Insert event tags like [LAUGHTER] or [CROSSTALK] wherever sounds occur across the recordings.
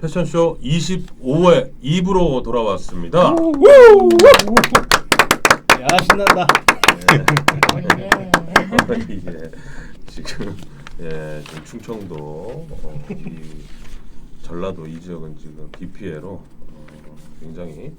패션쇼 25회 2부로 돌아왔습니다. 야 신난다. [LAUGHS] 예, 지금 예, 지금 충청도 어, 이 전라도 이 지역은 지금 비 피해로 어, 굉장히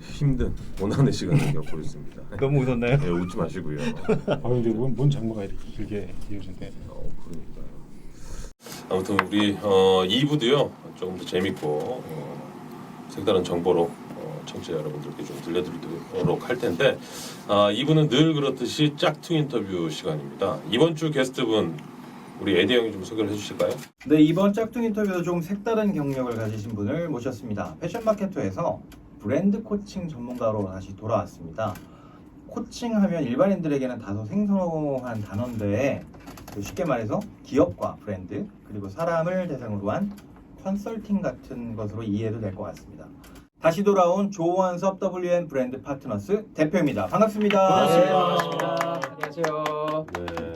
힘든 고난의 시간을 [LAUGHS] 겪고 있습니다. 너무 웃었나요? 예, 웃지 마시고요. 아 근데 뭔, 뭔 장마가 이렇게 길게 이어진대. 어, 그러니까요. 아무튼 우리 어, 2부도요 조금 더 재밌고 어, 색다른 정보로 어, 청취자 여러분들께 좀 들려드리도록 할 텐데 아, 2부는 늘 그렇듯이 짝퉁 인터뷰 시간입니다. 이번 주 게스트분 우리 에디 형이 좀 소개를 해주실까요? 네 이번 짝퉁 인터뷰도 좀 색다른 경력을 가지신 분을 모셨습니다. 패션 마케터에서 브랜드 코칭 전문가로 다시 돌아왔습니다. 코칭하면 일반인들에게는 다소 생소한 단어인데 그 쉽게 말해서 기업과 브랜드 그리고 사람을 대상으로 한 컨설팅 같은 것으로 이해도 될 것 같습니다. 다시 돌아온 조원섭 WN 브랜드 파트너스 대표입니다. 반갑습니다. 네, 반갑습니다. 안녕하세요. 네.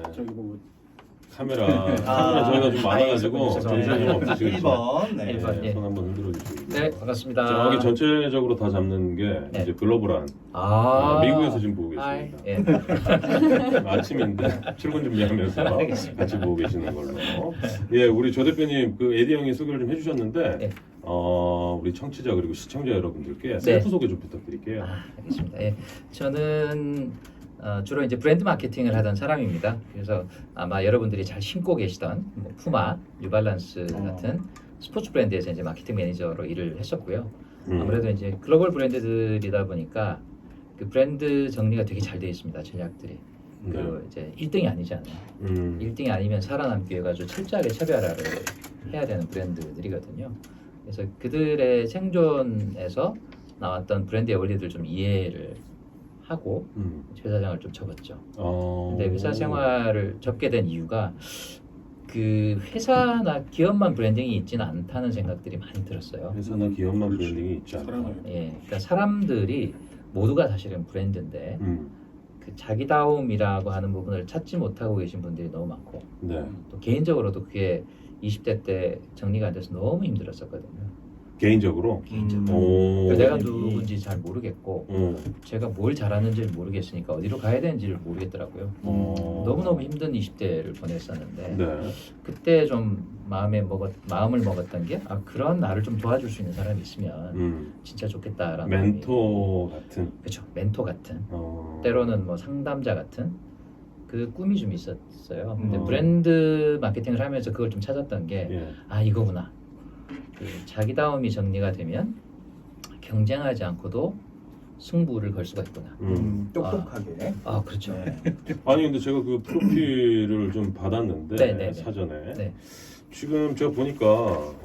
카메라 아, 카메라 저희가 좀 많아가지고 아, 정신이 좀 없으시겠죠. 1번 네. 일 번. 네, 예. 손 한번 흔들어 주시고. 네, 반갑습니다. 저기 전체적으로 다 잡는 게 네. 이제 글로벌한 아, 어, 미국에서 지금 보고 아이, 계십니다. 예. [LAUGHS] 아침인데 출근 준비하면서 알겠습니다. 같이 보고 계시는 걸로. 예, 우리 조 대표님 그 에디 형이 소개를 좀 해주셨는데 네. 어, 우리 청취자 그리고 시청자 여러분들께 셀프 소개 좀 부탁드릴게요. 아, 알겠습니다. 예. 저는 어, 주로 이제 브랜드 마케팅을 하던 사람입니다. 그래서 아마 여러분들이 잘 신고 계시던 뭐 푸마, 뉴발란스 어. 같은 스포츠 브랜드에서 이제 마케팅 매니저로 일을 했었고요. 음. 아무래도 이제 글로벌 브랜드들이다 보니까 그 브랜드 정리가 되게 잘 되어 있습니다. 전략들이. 네. 그 이제 1등이 아니잖아요. 음. 1등이 아니면 살아남기 위해 가지고 철저하게 차별화를 해야 되는 브랜드들이거든요. 그래서 그들의 생존에서 나왔던 브랜드의 원리들 좀 이해를 하고 음. 회사 생활을 좀 접었죠. 어. 근데 회사 생활을 접게 된 이유가 그 회사나 기업만 브랜딩이 있지는 않다는 생각들이 많이 들었어요. 회사나 기업만 그렇지. 브랜딩이 있지. 사람을 예, 그러니까 사람들이 모두가 사실은 브랜드인데 음. 그 자기다움이라고 하는 부분을 찾지 못하고 계신 분들이 너무 많고 네. 또 개인적으로도 그게 20대 때 정리가 안 돼서 너무 힘들었었거든요. 개인적으로. 개인적으로. 오. 그래서 내가 누군지 잘 모르겠고 어. 제가 뭘 잘하는지를 모르겠으니까 어디로 가야 되는지를 모르겠더라고요. 어. 너무너무 힘든 20대를 보냈었는데 네. 그때 좀 마음에 먹었 마음을 먹었던 게 아 그런 나를 좀 도와줄 수 있는 사람이 있으면 음. 진짜 좋겠다라는 멘토 같은. 그렇죠 멘토 같은 어. 때로는 뭐 상담자 같은 그 꿈이 좀 있었어요. 근데 음. 브랜드 마케팅을 하면서 그걸 좀 찾았던 게 예. 아 이거구나. 그 자기다움이 정리가 되면 경쟁하지 않고도 승부를 걸 수가 있구나. 음. 음, 똑똑하게. 아 그렇죠. 네. [LAUGHS] 아니 근데 제가 그 프로필을 좀 받았는데 네, 네, 네. 사전에 네. 지금 제가 보니까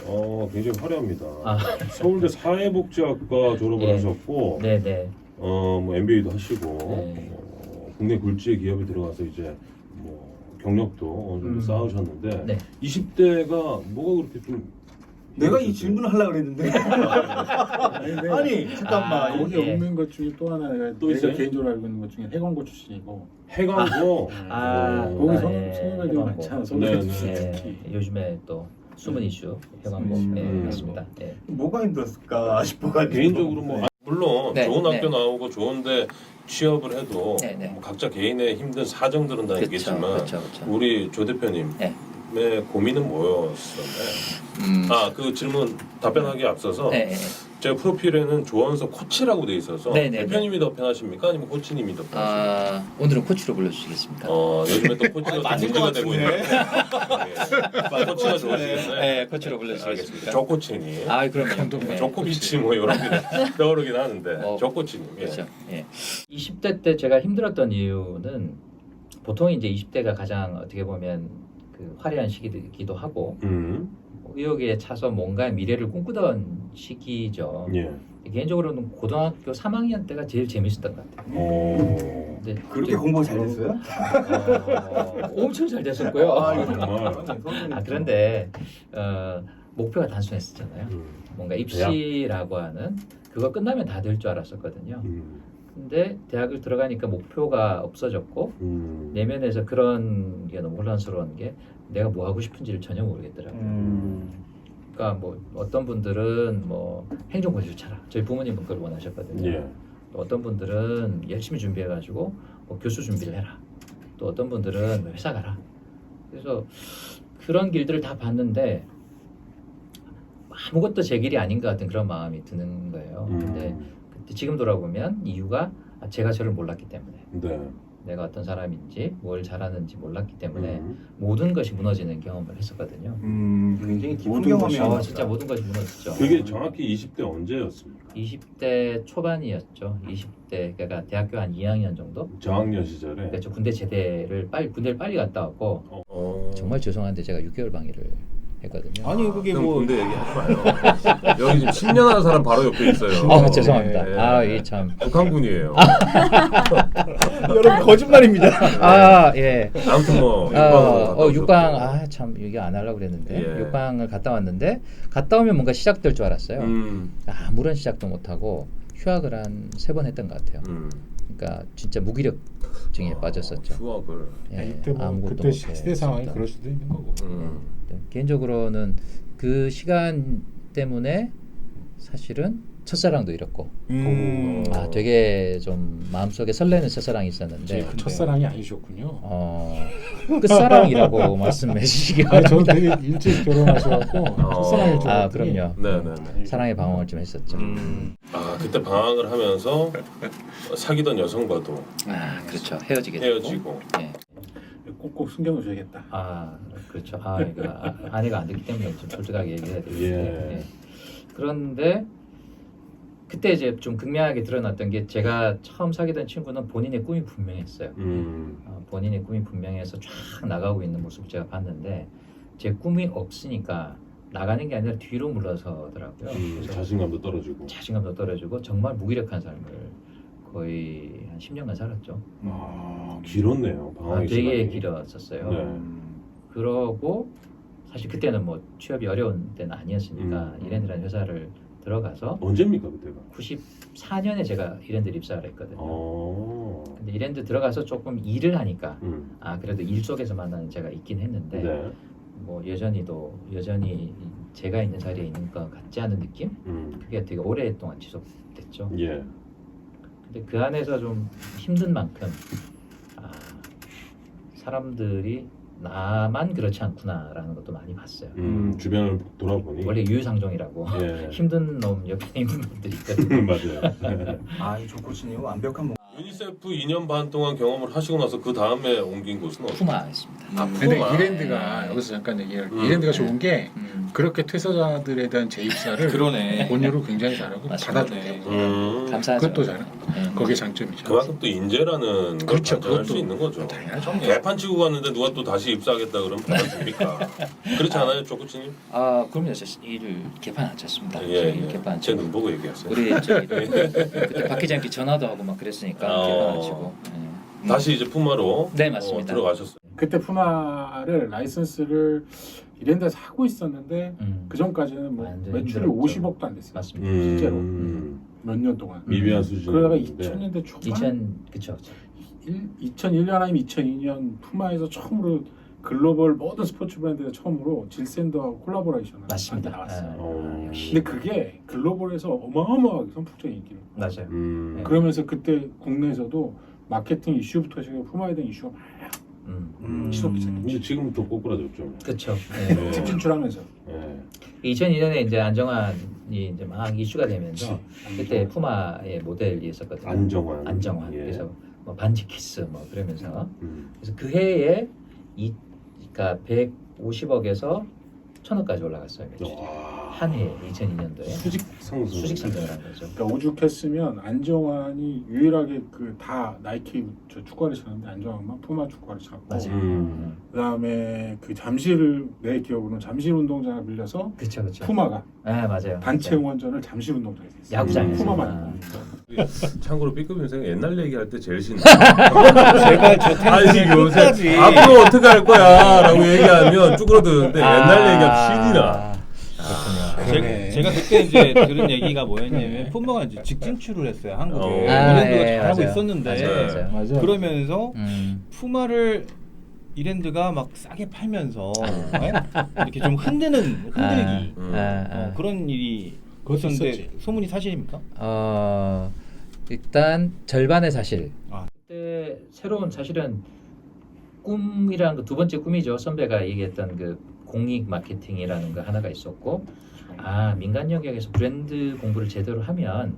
어, 굉장히 화려합니다. 아 서울대 사회복지학과 졸업을 예. 하셨고 네네. 어, 뭐 MBA도 하시고 네. 어, 국내 굴지의 기업에 들어가서 이제 뭐 경력도 어느 정도 음. 쌓으셨는데 네. 20대가 뭐가 그렇게 좀 내가 이 힘드셨어요? 질문을 하려고 그랬는데. [LAUGHS] 아니, 근데 아니 잠깐만. 아, 거기 예. 없는 것 중에 또 하나 내가 또 있어요? 개인적으로 알고 있는 것 중에 해광고 출신이고 해광고 아, 어, 거기 아, 선- 예. 선후배들이 해광고. 많잖아. 네, 선후배 네. 예, 특히. 요즘에 또 숨은 이슈 해광고 음. 예, 음. 맞습니다. 예. 뭐가 힘들었을까 싶어가지고. 개인적으로 뭐 아, 물론 네, 좋은 네. 학교 나오고 좋은데 취업을 해도 네, 네. 뭐 각자 개인의 힘든 사정들은 다 있겠지만 그렇죠, 그렇죠. 우리 조 대표님 의 네. 고민은 뭐였었나요? 음. 아 그 질문 답변하기 앞서서 네, 네. 제 프로필에는 조원석 코치라고 돼 있어서 네, 네, 대표님이 더 편하십니까 아니면 코치님이 더 편하십니까? 아 오늘은 코치로 불러주시겠습니까? 어 요즘에 또 코치가 좀 맞은 문제가 것 되고. 있는데 예. 코치가 좋으시겠네. 네, 코치로 알겠습니다. 불러주시겠습니다. 조 코치님, 아 그럼요. 네. 조코비치 뭐 이런 게 떠오르긴 하는데 어, 조 코치님. 예. 그렇죠. 예. 20대 때 제가 힘들었던 이유는 보통 이제 20대가 가장 어떻게 보면 그 화려한 시기이기도 하고 음, 의욕에 차서 뭔가 미래를 꿈꾸던 시기죠. 예. 개인적으로는 고등학교 3학년 때가 제일 재밌었던 것 같아요. 어, 근데 그렇게 공부 잘 됐어요? 어, 엄청 잘 됐었고요. 아, 정말. 아 그런데 어, 목표가 단순했었잖아요. 음, 뭔가 입시라고 하는 그거 끝나면 다 될 줄 알았었거든요. 음, 근데 대학을 들어가니까 목표가 없어졌고 음. 내면에서 그런 게 너무 혼란스러운 게 내가 뭐 하고 싶은지를 전혀 모르겠더라고요. 음. 그러니까 뭐 어떤 분들은 뭐 행정고시 차라 저희 부모님은 그걸 원하셨거든요. 예. 또 어떤 분들은 열심히 준비해가지고 뭐 교수 준비를 해라. 또 어떤 분들은 뭐 회사 가라. 그래서 그런 길들을 다 봤는데 아무것도 제 길이 아닌 것 같은 그런 마음이 드는 거예요. 근데 음. 그때 지금 돌아보면 이유가 아, 제가 저를 몰랐기 때문에 네. 내가 어떤 사람인지 뭘 잘하는지 몰랐기 때문에 음. 모든 것이 무너지는 경험을 했었거든요. 음, 굉장히 깊은 모든 것이 경험이었나 어, 진짜 모든 것이 무너졌죠. 그게 정확히 20대 언제였습니까? 20대 초반이었죠. 20대 그러니까 대학교 한 2학년 정도. 저학년 시절에. 그러니까 저 군대 제대를 빨리 군대를 빨리 갔다 왔고 어, 어. 정말 죄송한데 제가 6개월 방해를 했거든요. 아니 그게 뭐 군대 얘기하지 마요. [LAUGHS] 여기 지금 10년 하는 사람 바로 옆에 있어요. 아 죄송합니다. 예. 아 이게 참. 북한군이에요. [LAUGHS] 여러분 거짓말입니다. 아 예. 아무튼 뭐 어, 육방으로 어 오셨고. 육방 아참 이게 안 하려고 그랬는데 예. 육방을 갔다 왔는데 갔다 오면 뭔가 시작될 줄 알았어요. 음. 아무런 시작도 못 하고 휴학을 한 세 번 했던 것 같아요. 음. 그러니까 진짜 무기력증에 빠졌었죠. 수학을. 예, 이때 뭐 아무것도 그때 못해 시대 상황이. 그럴 수도 있는 거고. 음. 네, 개인적으로는 그 시간 때문에 사실은 첫사랑도 잃었고 음. 어. 아 되게 좀 마음속에 설레는 첫사랑이 있었는데 그 첫사랑이 아니셨군요. 어 끝사랑이라고 [LAUGHS] 말씀해 주시기 아니 저는 바랍니다. 되게 일찍 결혼하셔갖고 [LAUGHS] 첫사랑일 줄 아, 그럼요. 네네네. 사랑의 방황을 좀 했었죠. 음. 아 그때 방황을 하면서 [LAUGHS] 사귀던 여성과도 아 그렇죠 헤어지게. 헤어지고. 예. 꼭꼭 숨겨놓으셔야겠다. 아 그렇죠. 아 이거 아, 아내가 안 됐기 때문에 좀 솔직하게 얘기해야 되겠는데 예. 예. 그런데 그때 이제 좀 극명하게 드러났던 게 제가 처음 사귀 던 친구는 본인의 꿈이 분명했어요. 음. 어, 본인의 꿈이 분명해서 쫙 나가고 있는 모습을 제가 봤는데 제 꿈이 없으니까 나가는 게 아니라 뒤로 물러서더라고요. 음. 그래서 자신감도 떨어지고. 자신감도 떨어지고 정말 무기력한 삶을 거의 한 10년간 살았죠. 아 길었네요. 아, 방황의 되게 시간이. 길었었어요. 네. 그러고 사실 그때는 뭐 취업이 어려운 때는 아니었으니까 음. 이랜드라는 회사를 들어가서 언제입니까 그때가? 94년에 제가 이랜드 입사를 했거든요. 어. 근데 이랜드 들어가서 조금 일을 하니까 음. 아 그래도 일 속에서 만나는 제가 있긴 했는데 네. 뭐 여전히도 여전히 제가 있는 자리에 있는 것 같지 않은 느낌? 음. 그게 되게 오랫동안 지속됐죠. 예. 근데 그 안에서 좀 힘든 만큼 아, 사람들이 나만 그렇지 않구나라는 것도 많이 봤어요. 음. 주변을 돌아보니. 원래 유유상종이라고 예. [LAUGHS] 힘든 놈 옆에 있는 놈들이 있거든요. [LAUGHS] 맞아요. 아, 조 코치님 완벽한 목. 유니세프 2년 반 동안 경험을 하시고 나서 그 다음에 옮긴 곳은 어디? 푸마였습니다. 아, 근데 푸마. 이랜드가 여기서 잠깐 얘기를 음. 이랜드가 좋은 게 음. 그렇게 퇴사자들에 대한 재입사를 [LAUGHS] 그러네. 본유로 굉장히 잘하고 맞습니다. 받아주네. 음. 감사하죠. 그것도 잘해. 네. 그게 장점이죠. 그만큼 또 인재라는 걸 그렇죠. 발전할 수 그것도 있는 거죠. 당연하죠. 개판 치고 갔는데 누가 또 다시 입사하겠다 그러면 받아줍니까? [LAUGHS] 그렇지 않아요, 조코치님? 아 그럼요. 저 일을 개판 안 쳤습니다. 예, 저희 예. 개판 안제 치고 눈 보고 얘기하세요. 우리 저기 [LAUGHS] 그때 박 회장께 전화도 하고 막 그랬으니까 어. 개판 안 치고. 예. 다시 이제 푸마로 네, 맞습니다. 어, 들어가셨어요. 그때 푸마를 라이선스를 이랜드에서 하고 있었는데 음. 그 전까지는 뭐 매출이 힘들었죠. 50억도 안 됐어요. 맞습니다. 실제로 음. 몇년 동안. 미비한 수준. 그러다가 2000년대 초반 2000 그쵸. 그쵸. 2001년 아니면 2002년 푸마에서 처음으로 글로벌 모든 스포츠 브랜드가 처음으로 질샌더하고 콜라보레이션을 맞습니다. 나왔어요. 어. 아, 역시. 근데 그게 글로벌에서 어마어마하게 선풍적인 인기를 맞아요. 음. 네. 그러면서 그때 국내에서도 마케팅 이슈부터 시작해 푸마에 대한 이슈가 막 음. 음. 생겼죠. 근데 지금은 또 꼬꾸라졌죠. 그쵸. 네. 특 진출하면서 네. 2002년에 이제 안정환이 이제 막 이슈가 되면서 그치. 그때 푸마의 모델이 있었거든요. 안정환. 안정환. 예. 그래서 뭐 반지 키스 뭐 그러면서 음. 그래서 그 해에 이 그러니까 150억에서 1000억까지 올라갔어요. 매출이. 와. 한 해에 2002년도에 수직 상승. 수직 상승을 한 거죠. 그러니까 오죽했으면 안정환이 유일하게 그 다 나이키 저 축구화를 쳤는데 안정환만 푸마 축구화를 쳤고 맞아요. 음. 그다음에 그 잠실 내 기억으로는 잠실 운동장을 빌려서 그렇죠, 그렇죠. 푸마가 네, 맞아요. 단체. 응원전을 잠실 운동장에서 했어요. 야구장에서. 푸마만 아. 입고. 참고로 B급 인생 옛날 얘기할 때 제일 신나. [LAUGHS] 제가 저 아니 요새 앞으로 어떻게 할 거야라고 얘기하면 쭈그러드는데 옛날 얘기가 신이 나. 제가, 그때 이제 [LAUGHS] 들은 얘기가 뭐였냐면 푸마가 이제 직진출을 했어요 한국에 어. 브랜드가 예, 잘하고 맞아요. 있었는데 맞아요, 맞아요. 맞아요. 그러면서 음. 푸마를 이랜드가 막 싸게 팔면서 예? 이렇게 좀 흔드는 흔들기 음. 아, 아. 어, 그런 일이 그것도 있었는데 있었지. 소문이 사실입니까? 어, 일단 절반의 사실. 아. 그때 새로운 사실은 꿈이라는 거두 번째 꿈이죠. 선배가 얘기했던 그 공익 마케팅이라는 거 하나가 있었고, 아 민간 영역에서 브랜드 공부를 제대로 하면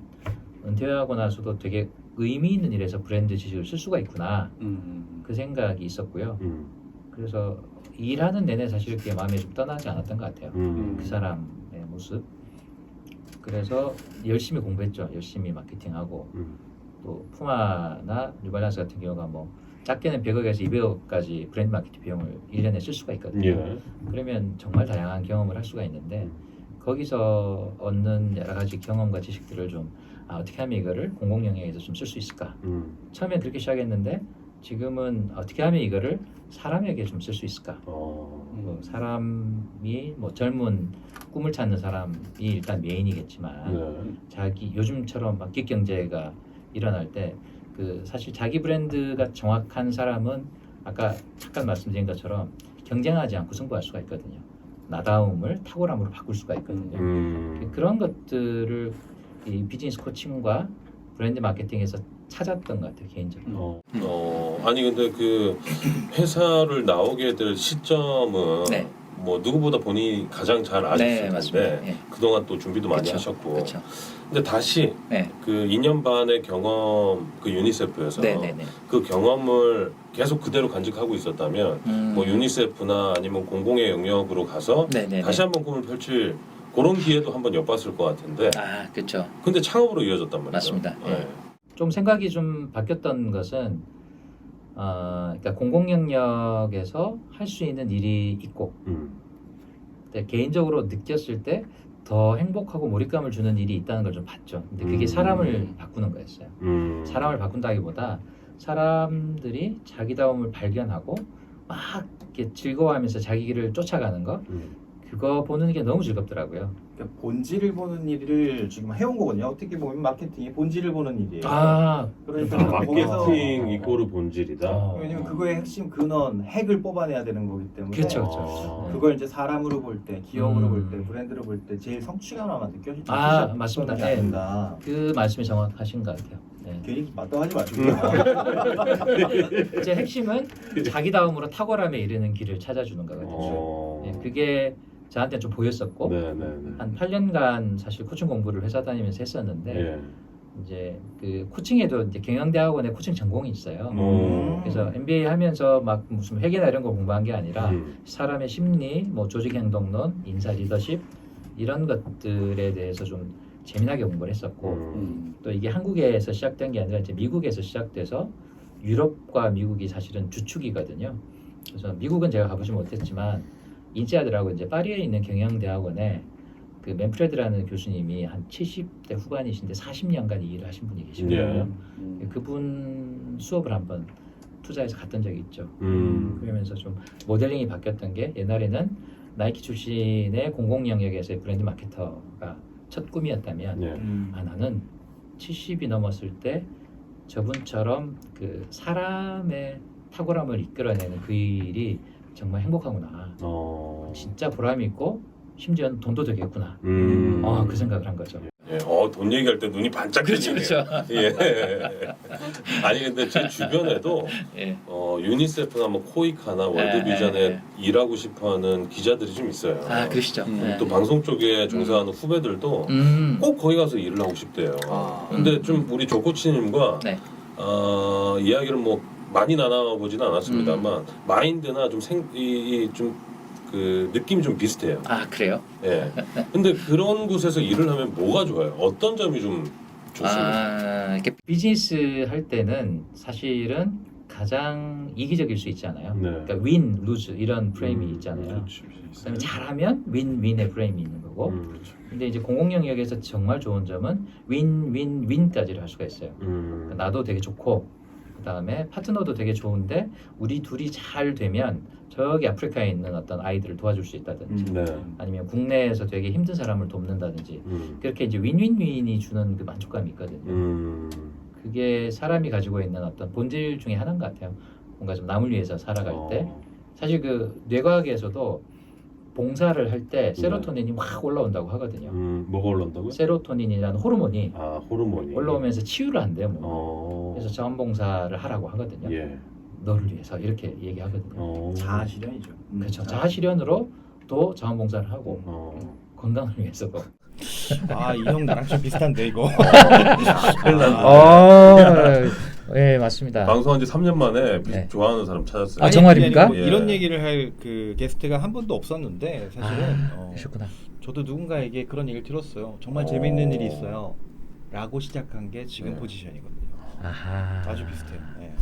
은퇴하고 나서도 되게 의미 있는 일에서 브랜드 지식을 쓸 수가 있구나 음. 그 생각이 있었고요. 음. 그래서 일하는 내내 사실 그게 마음에 좀 떠나지 않았던 것 같아요. 음. 그 사람의 모습. 그래서 열심히 공부했죠. 열심히 마케팅하고 음. 또 푸마나 뉴발란스 같은 경우가 뭐 작게는 100억에서 200억까지 브랜드 마케팅 비용을 1년에 쓸 수가 있거든요. 예. 그러면 정말 다양한 경험을 할 수가 있는데 거기서 얻는 여러 가지 경험과 지식들을 좀 아, 어떻게 하면 이거를 공공 영역에서 좀 쓸 수 있을까? 음. 처음엔 그렇게 시작했는데 지금은 어떻게 하면 이거를 사람에게 좀 쓸 수 있을까? 어. 뭐 사람이 뭐 젊은 꿈을 찾는 사람이 일단 메인이겠지만 네. 자기 요즘처럼 막 객경제가 일어날 때 그 사실 자기 브랜드가 정확한 사람은 아까 잠깐 말씀드린 것처럼 경쟁하지 않고 승부할 수가 있거든요. 나다움을 탁월함으로 바꿀 수가 있거든요. 음. 그런 것들을 이 비즈니스 코칭과 브랜드 마케팅에서 찾았던 것 같아요 개인적으로. 어, 어, 아니 근데 그 회사를 나오게 될 시점은 네. 뭐 누구보다 본인이 가장 잘 아실 네, 텐데 맞습니다. 예. 그동안 또 준비도 많이 그쵸, 하셨고 그렇죠. 근데 다시 네. 그 2년 반의 경험 그 유니세프에서 네, 네, 네. 그 경험을 계속 그대로 간직하고 있었다면 음. 뭐 유니세프나 아니면 공공의 영역으로 가서 네, 네, 다시 네. 한번 꿈을 펼칠 그런 기회도 한번 엿봤을 것 같은데 아, 그렇죠. 근데 창업으로 이어졌단 말이죠. 맞습니다. 예. 네. 좀 생각이 좀 바뀌었던 것은 어, 그러니까 공공 영역에서 할 수 있는 일이 있고 음. 근데 개인적으로 느꼈을 때 더 행복하고 몰입감을 주는 일이 있다는 걸 좀 봤죠. 근데 그게 음. 사람을 바꾸는 거였어요. 음. 사람을 바꾼다기보다 사람들이 자기다움을 발견하고 막 이렇게 즐거워하면서 자기 길을 쫓아가는 거 음. 그거 보는 게 너무 즐겁더라고요. 본질을 보는 일을 지금 해온 거거든요. 어떻게 보면 마케팅이 본질을 보는 일이에요. 아, 그러니까 아, 거기서 마케팅 이꼬르 본질이다. 어. 왜냐면 그거의 핵심 근원 핵을 뽑아내야 되는 거기 때문에 그렇죠, 아. 그렇죠. 그걸 이제 사람으로 볼 때, 기업으로 음. 볼 때, 브랜드로 볼 때 제일 성취감 아마 느껴질 때 아, 맞습니다. 게 네. 아닌가. 그 말씀이 정확하신 것 같아요. 네. 괜히 맞다하지 마시고. [LAUGHS] 이제 핵심은 자기다움으로 탁월함에 이르는 길을 찾아주는 거거든요. 어. 네, 그게 저한테 좀 보였었고 네 네 네. 한 8년간 사실 코칭 공부를 회사 다니면서 했었는데 예. 이제 그 코칭에도 이제 경영대학원에 코칭 전공이 있어요. 음. 그래서 MBA 하면서 막 무슨 회계나 이런 거 공부한 게 아니라 음. 사람의 심리, 뭐 조직 행동론, 인사 리더십 이런 것들에 대해서 좀 재미나게 공부를 했었고 음. 음. 또 이게 한국에서 시작된 게 아니라 이제 미국에서 시작돼서 유럽과 미국이 사실은 주축이거든요. 그래서 미국은 제가 가보지 못했지만 인세아드라고 이제 파리에 있는 경영대학원에 그 맨프레드라는 교수님이 한 70대 후반이신데 40년간 이 일을 하신 분이 계시거든요. 음. 그분 수업을 한번 투자해서 갔던 적이 있죠. 음. 그러면서 좀 모델링이 바뀌었던 게 옛날에는 나이키 출신의 공공 영역에서의 브랜드 마케터가 첫 꿈이었다면 예. 음. 아 나는 70이 넘었을 때 저분처럼 그 사람의 탁월함을 이끌어내는 그 일이 정말 행복하구나. 어. 진짜 보람이 있고 심지어는 돈도 되겠구나. 음. 아, 그 생각을 한 거죠. 예. 어, 돈 얘기할 때 눈이 반짝 그렇죠. 그렇죠. 예. 아니 근데 제 주변에도 예. 어, 유니세프나 뭐 코이카나 예, 월드비전에 예, 일하고 싶어하는 기자들이 좀 있어요. 아, 그러시죠. 음, 네. 또 방송 쪽에 종사하는 후배들도 음. 꼭 거기 가서 일을 하고 싶대요. 아. 근데 좀 우리 조코치님과 네. 어, 이야기를 뭐 많이 나눠보지는 않았습니다만 음. 마인드나 좀 생 이 좀 그 느낌이 좀 비슷해요. 아, 그래요? 예. 근데 그런 곳에서 일을 하면 뭐가 좋아요? 어떤 점이 좀 좋습니까? 아, 이렇게 비즈니스 할 때는 사실은 가장 이기적일 수 있잖아요. 네. 그러니까 윈, 루즈 이런 프레임이 음, 있잖아요. 그렇지. 그다음에 잘하면 윈, 윈의 프레임이 있는 거고. 음, 근데 이제 공공 영역에서 정말 좋은 점은 윈, 윈, 윈까지를 할 수가 있어요. 음. 나도 되게 좋고 그다음에 파트너도 되게 좋은데 우리 둘이 잘 되면 저기 아프리카에 있는 어떤 아이들을 도와줄 수 있다든지 네. 아니면 국내에서 되게 힘든 사람을 돕는다든지 음. 그렇게 이제 윈윈윈이 주는 그 만족감이 있거든요. 음. 그게 사람이 가지고 있는 어떤 본질 중에 하나인 것 같아요. 뭔가 좀 남을 위해서 살아갈 때 어. 사실 그 뇌과학에서도 봉사를 할 때 세로토닌이 막 올라온다고 하거든요. 음, 뭐가 올라온다고요? 세로토닌이라는 호르몬이 아 호르몬이 올라오면서 치유를 한대요. 몸. 어. 그래서 자원봉사를 하라고 하거든요. 예. 너를 위해서 이렇게 얘기하거든요. 어. 자아실현이죠. 음, 그렇죠. 자아- 자아실현으로 또 자원봉사를 하고 어. 건강을 위해서도. 아 이 형 나랑 좀 비슷한데 이거. 큰일 났네. 어, 예 맞습니다. 방송한 지 3년 만에 비- 네. 좋아하는 사람 찾았어요. 아, 정말입니까? 뭐 예. 이런 얘기를 할 그 게스트가 한 번도 없었는데 사실은 아, 어, 그러셨구나. 저도 누군가에게 그런 얘기를 들었어요. 정말 어. 재밌는 일이 있어요. 라고 시작한 게 지금 네. 포지션이거든요. 아하. 아주 비슷해요. 네.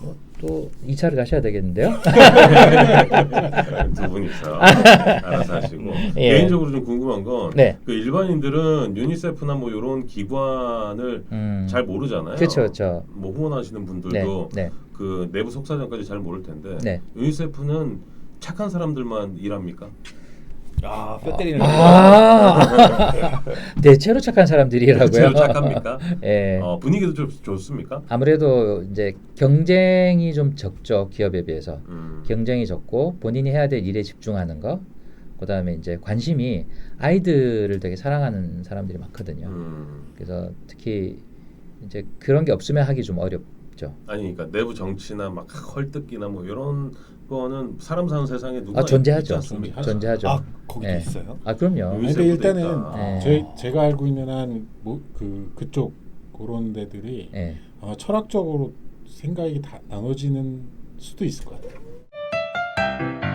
뭐, 또 2차를 가셔야 되겠는데요? [LAUGHS] 두 분이서 알아서 하시고 예. 개인적으로 좀 궁금한 건 네. 그 일반인들은 유니세프나 뭐 이런 기관을 음. 잘 모르잖아요. 그렇죠, 그렇죠. 뭐 후원하시는 분들도 네, 네. 그 내부 속사정까지 잘 모를 텐데 네. 유니세프는 착한 사람들만 일합니까? 아, 뼈 때리는 거. 아, 대체로 착한 사람들이라고요. 대체로 착합니까? [LAUGHS] 예. 어, 분위기도 좀 좋습니까? 아무래도 이제 경쟁이 좀 적죠 기업에 비해서 음. 경쟁이 적고 본인이 해야 될 일에 집중하는 거 그다음에 이제 관심이 아이들을 되게 사랑하는 사람들이 많거든요 음. 그래서 특히 이제 그런 게 없으면 하기 좀 어렵 죠 아니 그러니까 내부 정치나 막 헐뜯기나 뭐 이런 거는 사람 사는 세상에 누가 아 존재하죠? 존재하죠 아, 거기도 네. 있어요? 아 그럼요 근데 일단은. 네. 저희 제가 알고 있는 한 뭐 그 그쪽 그런 데들이 예. 어, 철학적으로 생각이 다 나눠지는 수도 있을 것 같아요.